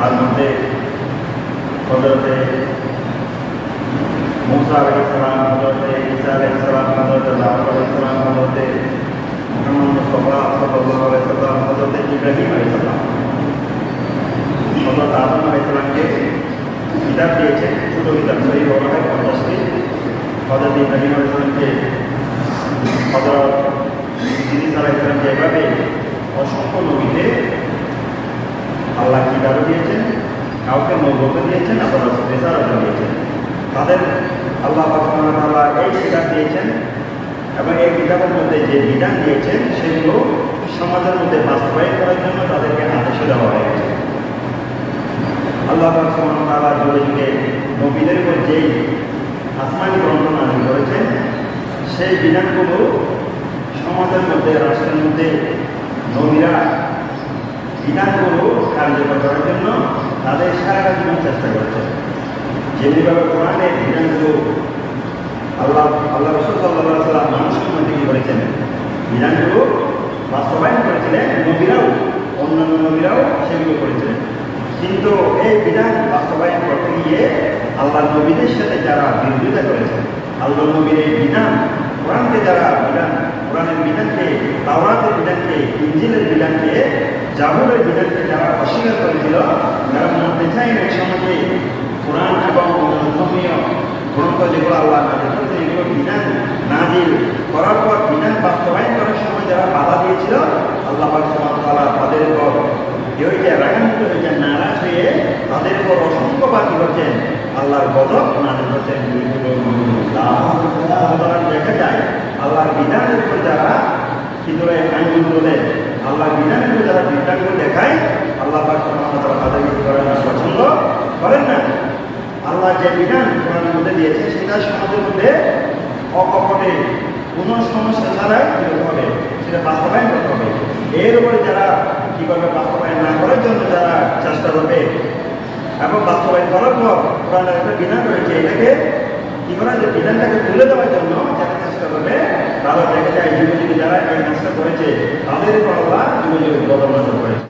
তার মধ্যে হজরতে মুসা আলাই ইসলাম হজরতে ঈসা আলাই ইসলাম হজরতে দাউদ আলাই ইসলাম হজরতে মোহাম্মদ মুস্তফা সাল্লাল্লাহু আলাইহি সাল্লাম, হজরতে ইব্রাহিম আলাইহিস সালাম। হজরত আদম আলাইহিস সালামকে কিতাব দিয়েছেন, ছোট কিতাব, সহি বড় হয় পঞ্চাশটি। হজরত ইব্রাহিম আলাইহিস সালামকে আল্লাহ কিতাবও দিয়েছেন? কাউকে নবত দিয়েছেন আবার রেসারত দিয়েছেন। তাদের আল্লাহ এই কিতাব দিয়েছেন এবং এই কিতাবের মধ্যে যে বিধান দিয়েছেন, সেগুলো সমাজের মধ্যে বাস্তবায়ন করার জন্য তাদেরকে আদেশ দেওয়া হয়েছে। আল্লাহ জুড়ে জুড়ে নবীদের উপর যেই আসমানি গ্রন্থ করেছেন, সেই বিধানগুলো সমাজের মধ্যে, রাষ্ট্রের মধ্যে নবীরা বিধানগুলো কার্যকর করার জন্য তাদের সারা জীবন চেষ্টা করছে যেভাবে কোরআনের বিধানগুলো আল্লাহ আল্লাহ রসুল মানুষের মধ্যে কি করেছেন? বিধানগুলো বাস্তবায়ন করেছিলেন, নবীরাও, অন্যান্য নবীরাও সেগুলো করেছিলেন। কিন্তু এই বিধান বাস্তবায়ন করতে গিয়ে আল্লাহ নবীদের সাথে যারা বিরোধিতা করেছেন, আল্লাহ নবীর এই বিধান, কোরআনকে যারা বিধান, কোরআনের বিধানকে, তাওরাতের বিধানকে, ইঞ্জিলের বিধানকে জাবুরের বিধানকে যারা অস্বীকার করেছিল যারা এই সমাজে, কোরআন এবং ধর্মীয় গ্রন্থ যেগুলো আল্লাহ এগুলো বিধান নাজিল করার পর বিধান বাস্তবায়ন করার সময় যারা বাধা দিয়েছিল, আল্লাহ তালা তাদের উপর যে রাগান্বিত হয়েছে নারাজ হয়ে তাদের উপর অসংখ্য বাকি করছেন আল্লাহর গজব নাজিল করছেন দেখা যায়, আল্লাহর বিধানের উপর যারা কি করে আইনগুলো দেয় আল্লাহর বিধানের উপর যারা বিধানগুলো দেখায়, আল্লাহ তারা তাদেরকে করেন না পছন্দ করেন না। আল্লাহ যে বিধান কোরআনের মধ্যে দিয়েছে, সেটা সমাজের মধ্যে অকপটে, কোনো সমস্যা ছাড়াই হবে, সেটা বাস্তবায়ন করতে হবে। এর উপরে যারা কী করবে, বাস্তবায়ন না করার জন্য যারা চেষ্টা করবে এবং বাস্তবায়ন করার পর কোরআনের একটা বিধান রয়েছে, এটাকে কী করা যে বিধানটাকে তুলে দেওয়ার জন্য যারা চেষ্টা করবে তারা পর্যায়ে যুবতীকে যারা এই কাজটা করেছে তাদের ফলতা যুবতীর গভর্নমেন্ট করেছে